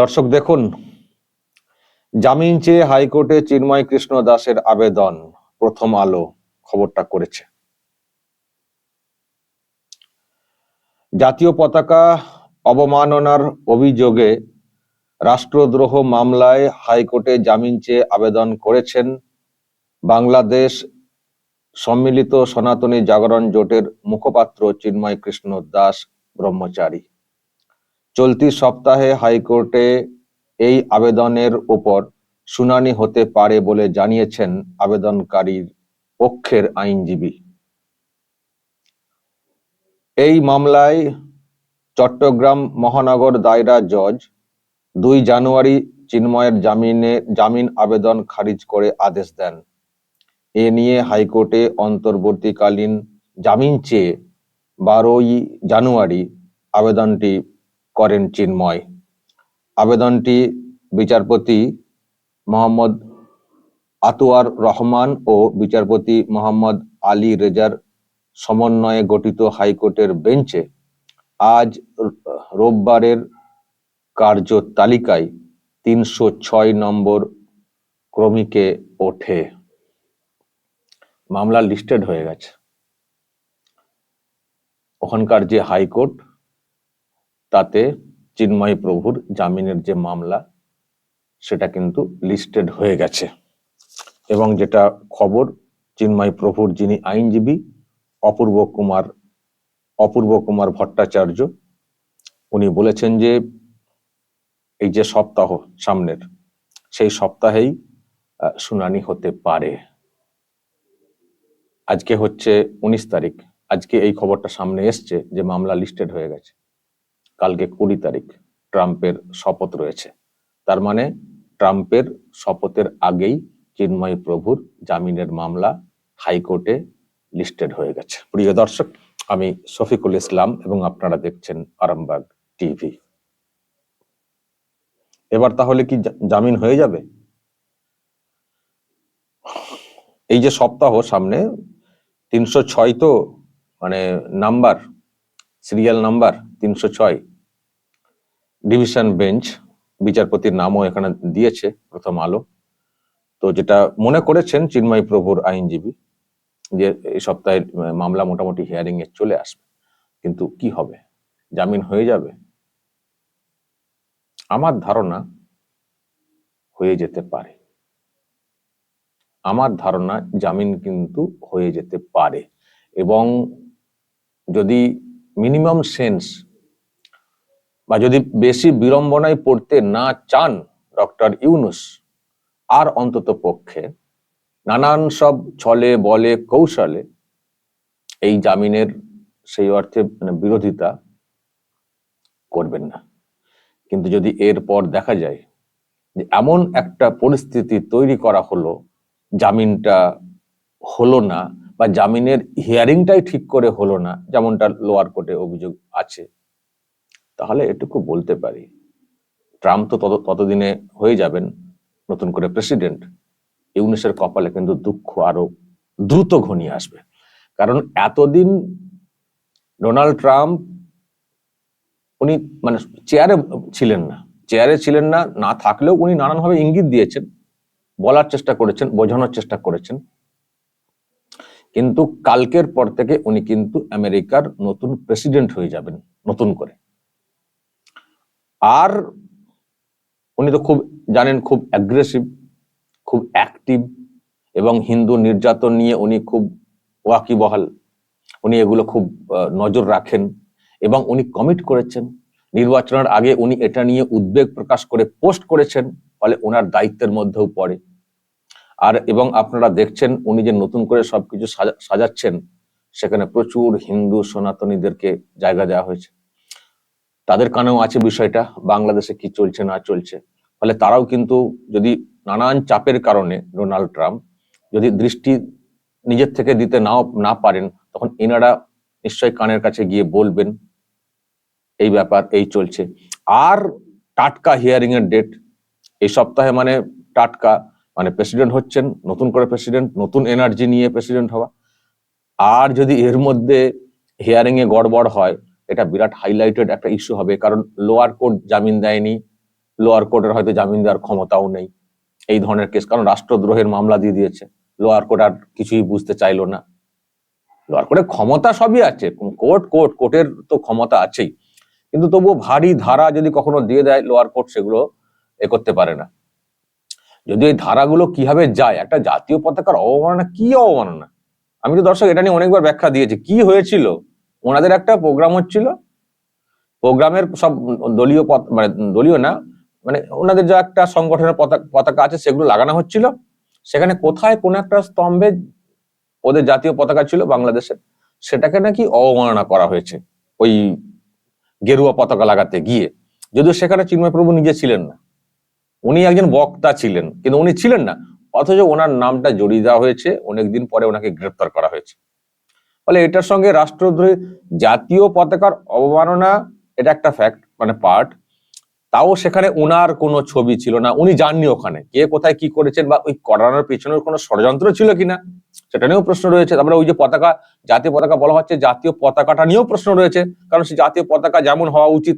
দর্শক, দেখুন। জামিন চেয়ে হাইকোর্টে চিন্ময় কৃষ্ণ দাসের আবেদন, প্রথম আলো, খবরটা করেছে। জাতীয় পতাকা অবমাননার অভিযোগে রাষ্ট্রদ্রোহ মামলায় হাইকোর্টে জামিন চেয়ে আবেদন করেছেন বাংলাদেশ সম্মিলিত সনাতনী জাগরণ জোটের মুখপাত্র চিন্ময় কৃষ্ণ দাস ব্রহ্মচারী। চলতি সপ্তাহে হাইকোর্টে এই আবেদনের উপর শুনানি হতে পারে বলে জানিয়েছেন আবেদনকারীর পক্ষের আইনজীবী। এই মামলায় চট্টগ্রাম মহানগর দায়রা জজ দুই জানুয়ারি চিন্ময়ের জামিনে জামিন আবেদন খারিজ করে আদেশ দেন। এ নিয়ে হাইকোর্টে অন্তর্বর্তীকালীন জামিন চেয়ে বারোই জানুয়ারি আবেদনটি করেন চিন্ময়। আবেদনটি বিচারপতি মোহাম্মদ আতোয়ার রহমান ও বিচারপতি মোহাম্মদ আলী রেজার সমন্বয়ে গঠিত হাইকোর্টের বেঞ্চে আজ রোববারের কার্য তালিকায় তিনশো ছয় নম্বর ক্রমিকে ওঠে। মামলা লিস্টেড হয়ে গেছে। ওখানকার যে হাইকোর্ট তাতে চিন্ময় প্রভুর জামিনের যে মামলা, সেটা কিন্তু লিস্টেড হয়ে গেছে। এবং যেটা খবর, চিন্ময় প্রভুর যিনি আইনজীবী, অপূর্ব কুমার অপূর্ব কুমার ভট্টাচার্য, উনি বলেছেন যে এই যে সপ্তাহ সামনের, সেই সপ্তাহেই শুনানি হতে পারে। আজকে হচ্ছে উনিশ তারিখ। আজকে এই খবরটা সামনে এসছে যে মামলা লিস্টেড হয়ে গেছে। কালকে কুড়ি তারিখ ট্রাম্পের শপথ রয়েছে। তার মানে ট্রাম্পের শপথের আগেই চিন্ময় প্রভুর জামিনের মামলা হাইকোর্টে লিস্টেড হয়ে গেছে। প্রিয় দর্শক, আমি শফিকুল ইসলাম এবং আপনারা দেখছেন আরামবাগ টিভি। এবার তাহলে কি জামিন হয়ে যাবে? এই যে সপ্তাহ সামনে, তিনশো ছয় তো মানে নাম্বার সিরিয়াল নাম্বার তিনশো ছয়। ডিভিশন বেঞ্চ বিচারপতির নামও এখানে দিয়েছে প্রথম আলো। তো যেটা মনে করেছেন চিন্ময় প্রভুর আইনজীবী, যে এই সপ্তাহে মামলা মোটামুটি হিয়ারিং এ চলে আসবে। কিন্তু কি হবে? জামিন হয়ে যাবে? আমার ধারণা হয়ে যেতে পারে। আমার ধারণা জামিন কিন্তু হয়ে যেতে পারে। এবং যদি মিনিমাম সেন্স বা যদি বেশি বিড়ম্বনায় পড়তে না চান ডক্টর ইউনুস, আর অন্তত পক্ষে নানান সব ছলে, বলে, কৌশলে এই জামিনের সেই অর্থে মানে বিরোধিতা করবেন না। কিন্তু যদি এরপর দেখা যায় যে এমন একটা পরিস্থিতি তৈরি করা হলো, জামিনটা হলো না বা জামিনের হিয়ারিংটাই ঠিক করে হলো না, যেমনটা লোয়ার কোর্টে অভিযোগ আছে। তাহলে এটুকু বলতে পারি, ট্রাম্প তো তত, ততদিনে হয়ে যাবেন নতুন করে প্রেসিডেন্ট ইউনিসের কপালে কিন্তু দুঃখ আরও দ্রুত ঘনিয়ে আসবে। কারণ এতদিন ডোনাল্ড ট্রাম্প, উনি মানে চেয়ারে ছিলেন না। চেয়ারে ছিলেন না না থাকলেও উনি নানানভাবে ইঙ্গিত দিয়েছেন, বলার চেষ্টা করেছেন, বোঝানোর চেষ্টা করেছেন। কিন্তু কালকের পর থেকে উনি কিন্তু আমেরিকার নতুন প্রেসিডেন্ট হয়ে যাবেন, নতুন করে। আর উনি তো খুব, জানেন, খুব অ্যাগ্রেসিভ খুব অ্যাক্টিভ এবং হিন্দু নির্যাতন নিয়ে উনি খুব ওয়াকিবহাল। উনি এগুলো খুব নজর রাখেন এবং উনি কমিট করেছেন। নির্বাচনের আগে উনি এটা নিয়ে উদ্বেগ প্রকাশ করে পোস্ট করেছেন, ফলে ওনার দায়িত্বের মধ্যেও পড়ে। আর এবং আপনারা দেখছেন উনি যে নতুন করে সবকিছু সাজা- সাজাচ্ছেন, সেখানে প্রচুর হিন্দু সনাতনীদেরকে জায়গা দেওয়া হয়েছে। তাদের কানেও আছে বিষয়টা, বাংলাদেশে কি চলছে না চলছে। ফলে তারাও কিন্তু যদি নানান চাপের কারণে ডোনাল্ড ট্রাম্প যদি দৃষ্টি নিজের থেকে দিতে নাও, না পারেন, তখন এনারা নিশ্চয়ই কানের কাছে গিয়ে বলবেন, এই ব্যাপার, এই চলছে। আর টাটকা হিয়ারিং এর ডেট, এই সপ্তাহে মানে টাটকা মানে প্রেসিডেন্ট হচ্ছেন, নতুন করে প্রেসিডেন্ট নতুন এনার্জি নিয়ে প্রেসিডেন্ট হওয়া। আর যদি এর মধ্যে হিয়ারিং এ গড়বড় হয়, এটা বিরাট হাইলাইটেড একটা ইস্যু হবে, কারণ লোয়ার কোর্ট জামিন দেয়নি। লোয়ার কোর্টের হয়তো জামিন দেওয়ার ক্ষমতাও নেই এই ধরনের কেস কারণ রাষ্ট্রদ্রোহের মামলা দিয়ে দিয়েছে। লোয়ার কোর্ট আর কিছুই বুঝতে চাইলো না। লোয়ার কোর্টের ক্ষমতা সবই আছে কোর্ট কোর্ট কোর্টের তো ক্ষমতা আছেই। কিন্তু তবুও ভারী ধারা যদি কখনো দিয়ে দেয় লোয়ার কোর্ট সেগুলো এ করতে পারে না। যদি এই ধারাগুলো কীভাবে যায়? একটা জাতীয় পতাকার অবমাননা? কি অবমাননা? আমি তো দর্শক, এটা নিয়ে অনেকবার ব্যাখ্যা দিয়েছি। কি হয়েছিল? ওনাদের একটা প্রোগ্রাম হচ্ছিল। প্রোগ্রামের সব দলীয় মানে দলীয় না মানে ওনাদের যা একটা সংগঠনের পতাকা পতাকা আছে, সেগুলো লাগানো হচ্ছিল। সেখানে কোথায় কোন একটা স্তম্ভে ওদের জাতীয় পতাকা ছিল বাংলাদেশের সেটাকে নাকি অবমাননা করা হয়েছে ওই গেরুয়া পতাকা লাগাতে গিয়ে। যদিও সেখানে চিন্ময় প্রভু নিজে ছিলেন না। উনি একজন বক্তা ছিলেন, কিন্তু উনি ছিলেন না। অথচ ওনার নামটা জড়িয়ে দেওয়া হয়েছে, অনেকদিন পরে ওনাকে গ্রেপ্তার করা হয়েছে। ফলে এটার সঙ্গে রাষ্ট্রদ্রোহী জাতীয় পতাকার অবমাননা, এটা একটা ফ্যাক্ট মানে পার্ট তাও সেখানে ওনার কোনো ছবি ছিল না, উনি যাননি ওখানে। কে কোথায় কি করেছেন বা ওই করানোর পেছনের কোনো ষড়যন্ত্র ছিল কিনা, সেটা নিয়েও প্রশ্ন রয়েছে। তারপরে ওই যে পতাকা, জাতীয় পতাকা বলা হচ্ছে, জাতীয় পতাকাটা নিয়েও প্রশ্ন রয়েছে। কারণ সেই জাতীয় পতাকা যেমন হওয়া উচিত,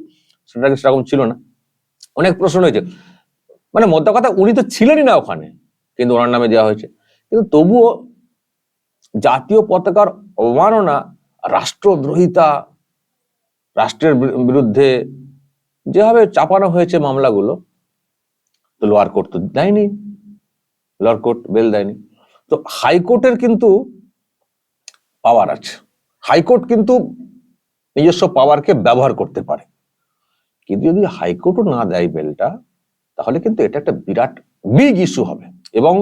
সেটা সেরকম ছিল না। অনেক প্রশ্ন রয়েছে। মানে মোদ্দা কথা, উনি তো ছিলেনই না ওখানে, কিন্তু ওনার নামে দেওয়া হয়েছে। কিন্তু তবুও জাতীয় পতাকার অবমাননা, রাষ্ট্রদ্রোহিতা, রাষ্ট্রের বিরুদ্ধে যেভাবে চাপানো হয়েছে মামলাগুলো, তো লোয়ার কোর্ট তো দেয়নি লোয়ার কোর্ট বেল দেয়নি। তো হাইকোর্টের কিন্তু পাওয়ার আছে। হাইকোর্ট কিন্তু নিজস্ব পাওয়ারকে ব্যবহার করতে পারে। কিন্তু যদি হাইকোর্টও না দেয় বেলটা তাহলে কিন্তু এটা একটা বিরাট বিগ ইস্যু হবে। এবং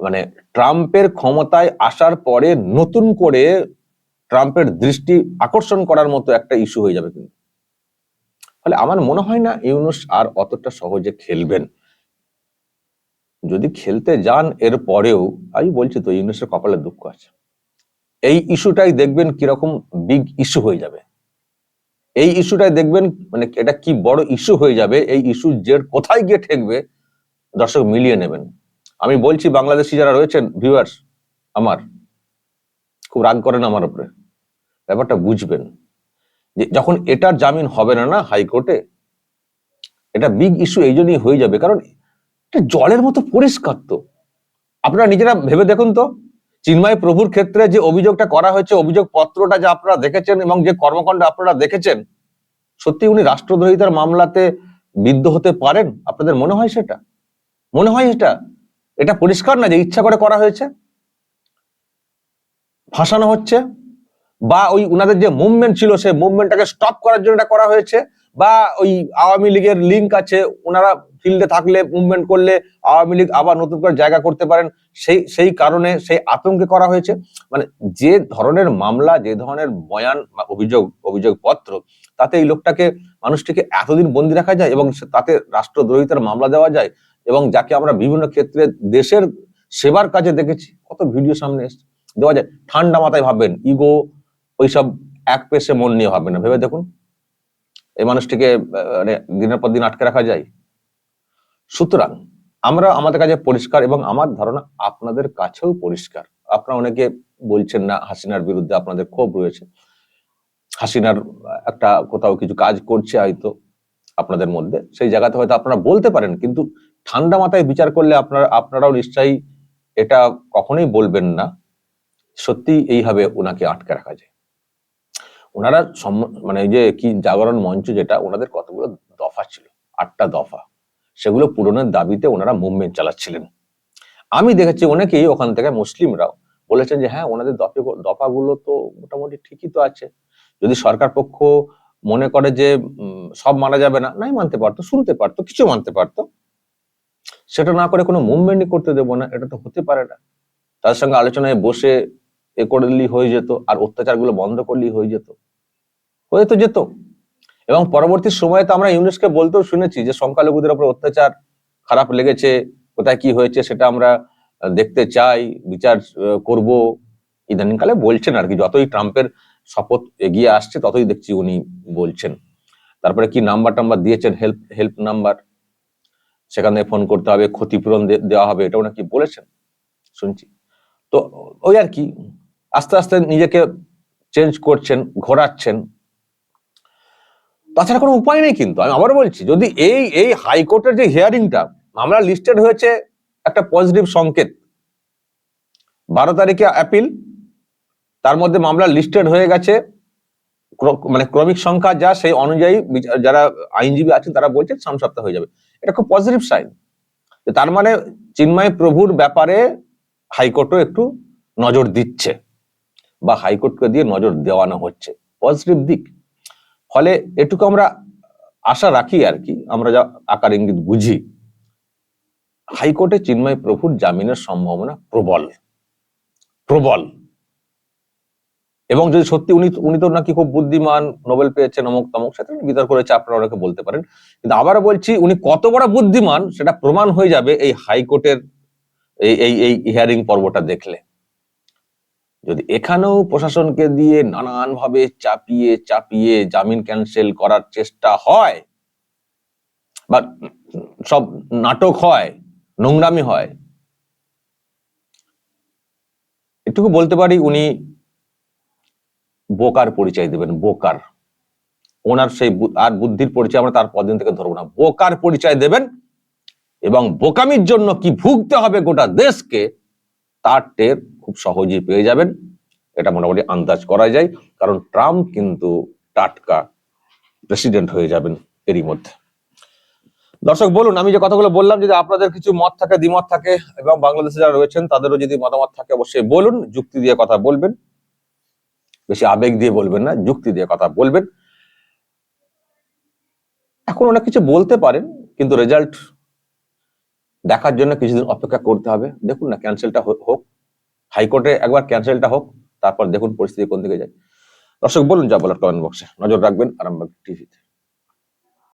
মানে ট্রাম্পের ক্ষমতায় আসার পরে নতুন করে ট্রাম্পের দৃষ্টি আকর্ষণ করার মতো একটা ইস্যু হয়ে যাবে কিন্তু। ফলে আমার মনে হয় না ইউনুস আর অতটা সহজে খেলবেন। যদি খেলতে যান, এর পরেও, আমি বলছি তো, ইউনুসের কপালে দুঃখ আছে। এই ইস্যুটাই দেখবেন কীরকম বিগ ইস্যু হয়ে যাবে। এই ইস্যুটাই দেখবেন মানে এটা কি বড় ইস্যু হয়ে যাবে, এই ইস্যু যে কোথায় গিয়ে ঠেকবে, দর্শক মিলিয়ে নেবেন। আমি বলছি, বাংলাদেশি যারা রয়েছেন ভিউয়ার্স আমার, খুব রাগ করেন আমার উপরে। ব্যাপারটা বুঝবেন। যে যখন এটার জামিন হবে না না হাইকোর্টে, এটা বিগ ইস্যু এই জন্যই হয়ে যাবে, কারণ এটা জলের মতো পরিষ্কার তো। আপনারা নিজেরা ভেবে দেখুন তো। চিন্ময় প্রভুর ক্ষেত্রে যে অভিযোগটা করা হয়েছে অভিযোগ পত্রটা যা আপনারা দেখেছেন এবং যে কর্মকাণ্ড আপনারা দেখেছেন, সত্যি উনি রাষ্ট্রদ্রোহিতার মামলাতে বিদ্ধ হতে পারেন? আপনাদের মনে হয় সেটা? মনে হয় এটা এটা পরিষ্কার না যে ইচ্ছা করে করা হয়েছে? ফাঁসানো হচ্ছে? বা ওই উনাদের যে মুভমেন্ট ছিল, সেই মুভমেন্টটাকে স্টপ করার জন্য এটা করা হয়েছে? বা ওই আওয়ামী লীগের লিঙ্ক আছে ওনারা ফিল্ডে থাকলে মুভমেন্ট করলে আওয়ামী লীগ আবার নতুন করে জায়গা করতে পারেন। সেই সেই কারণে সেই আতঙ্কে করা হয়েছে। মানে যে ধরনের মামলা, যে ধরনের বয়ান বা অভিযোগ অভিযোগ পত্র তাতে এই লোকটাকে, মানুষটিকে এতদিন বন্দি রাখা যায় এবং তাতে রাষ্ট্রদ্রোহিতার মামলা দেওয়া যায় এবং যাকে আমরা বিভিন্ন ক্ষেত্রে দেশের সেবার কাজে দেখেছি, কত ভিডিও সামনে এসছে, দেওয়া যায়। ঠান্ডা মাথায় ভাববেন, ইগো, ওইসব এক পেশে মন নিয়ে ভাববেন না। ভেবে দেখুন, এই মানুষটিকে মানে দিনের পর দিন আটকে রাখা যায়। সুতরাং আমরা আমাদের কাছে পরিষ্কার এবং আমার ধারণা আপনাদের কাছেও পরিষ্কার। আপনারা অনেকে বলছেন না হাসিনার বিরুদ্ধে আপনাদের ক্ষোভ রয়েছে। হাসিনার একটা কোথাও কিছু কাজ করছে হয়তো আপনাদের মধ্যে, সেই জায়গাতে হয়তো আপনারা বলতে পারেন, কিন্তু ঠান্ডা মাথায় বিচার করলে আপনারা, আপনারাও নিশ্চয়ই এটা কখনোই বলবেন না। সত্যি এইভাবে ওনাকে আটকে রাখা যায়। ওনারা মানে যে কি জাগরণ মঞ্চ যেটা, ওনাদের কতগুলো দফা ছিল? আটটা দফা। সেগুলো পূরণের দাবিতে ওনারা মুভমেন্ট চালাচ্ছিলেন। আমি দেখেছি অনেকেই ওখান থেকে মুসলিমরাও বলেছেন যে হ্যাঁ ওনাদের দফে দফাগুলো তো মোটামুটি ঠিকই তো আছে। যদি সরকার পক্ষ মনে করে যে সব মানা যাবে না, নাই মানতে পারতো, শুনতে পারতো, কিছু মানতে পারতো। সেটা না করে কোনো মুভমেন্টই করতে দেবো না, এটা তো হতে পারে না। তাদের সঙ্গে আলোচনায় বসে এ করলেই হয়ে যেত, আর অত্যাচারগুলো বন্ধ করলেই হয়ে যেত। হয়ে তো যেত। এবং পরবর্তী সময়ে তো আমরা ইউনেস্কো বলতেও শুনেছি যে সংখ্যালঘুদের উপর অত্যাচার খারাপ লেগেছে, কোথায় কি হয়েছে সেটা আমরা দেখতে চাই, বিচার করব। ইদানিংকালে বলছেন আর কি, যতই ট্রাম্পের শপথ এগিয়ে আসছে ততই দেখছি উনি বলছেন। তারপরে কি নাম্বার টাম্বার দিয়েছেন? হেল্প হেল্প নাম্বার সেখানে ফোন করতে হবে, ক্ষতিপূরণ দেওয়া হবে এটা নাকি বলেছেন? শুনছি। তো ওই আর কি, আস্তে আস্তে নিজেকে চেঞ্জ করছেন, ঘোরাচ্ছেন। তাছাড়া কোনো উপায় নেই কিন্তু। আমি আবার বলছি, যদি এই এই হাইকোর্টের যে হিয়ারিংটা মামলা লিস্টেড হয়েছে একটা পজিটিভ সংকেত, বারো তারিখে অ্যাপিল তার মধ্যে মামলা লিস্টেড হয়ে গেছে মানে ক্রমিক সংখ্যা যা সেই অনুযায়ী যারা আইনজীবী আছেন তারা বলছেন সামনে সপ্তাহ হয়ে যাবে। এটা খুব পজিটিভ সাইন তার মানে চিন্ময় প্রভুর ব্যাপারে হাইকোর্টও একটু নজর দিচ্ছে বা হাইকোর্টকে দিয়ে নজর দেওয়ানো হচ্ছে। পজিটিভ দিক। ফলে এটুকু আমরা আশা রাখি আর কি, আমরা যা আকার ইঙ্গিত বুঝি। হাইকোর্টে চিন্ময় প্রভুর জামিনের সম্ভাবনা প্রবল প্রবল। এবং যদি সত্যি উনি উনি তো নাকি খুব বুদ্ধিমান, নোবেল পেয়েছেন অমুক তমুক, সেটা বিতর্ক রয়েছে, আপনারা অনেকে বলতে পারেন। কিন্তু আবার বলছি, উনি কত বড় বুদ্ধিমান, সেটা প্রমাণ হয়ে যাবে এই হাইকোর্টের এই এই হিয়ারিং পর্বটা দেখলে। যদি এখানেও প্রশাসনকে দিয়ে নানান ভাবে চাপিয়ে চাপিয়ে জামিন ক্যান্সেল করার চেষ্টা হয়, বা সব নাটক হয়, নোংরামি হয়, এটুকু বলতে পারি উনি বোকার পরিচয় দেবেন, বোকার। ওনার সেই আর বুদ্ধির পরিচয় আমরা তার পরদিন থেকে ধরবো না। বোকার পরিচয় দেবেন এবং বোকামির জন্য কি ভুগতে হবে গোটা দেশকে, তার টের খুব সহজেই পেয়ে যাবেন। এটা মোটামুটি আন্দাজ করা যায়, কারণ ট্রাম্প কিন্তু টাটকা প্রেসিডেন্ট হয়ে যাবেন এরই মধ্যে। দর্শক, বলুন, আমি যে কথাগুলো বললাম, যদি আপনাদের কিছু মত থাকে, দ্বিমত থাকে, এবং বাংলাদেশে যারা রয়েছেন, তাদেরও যদি মতামত থাকে, অবশ্যই বলুন, যুক্তি দিয়ে কথা বলবেন। বেশি আবেগ দিয়ে বলবেন না, যুক্তি দিয়ে কথা বলবেন। এখন অনেক কিছু বলতে পারেন, কিন্তু রেজাল্ট দেখার জন্য কিছুদিন অপেক্ষা করতে হবে। দেখুন না ক্যান্সেলটা হোক হাইকোর্টে একবার ক্যান্সেলটা হোক, তারপর দেখুন পরিস্থিতি কোন দিকে যায়। দর্শক, বলুন যা বলার কমেন্ট বক্সে। নজর রাখবেন আরামবাগ টিভিতে।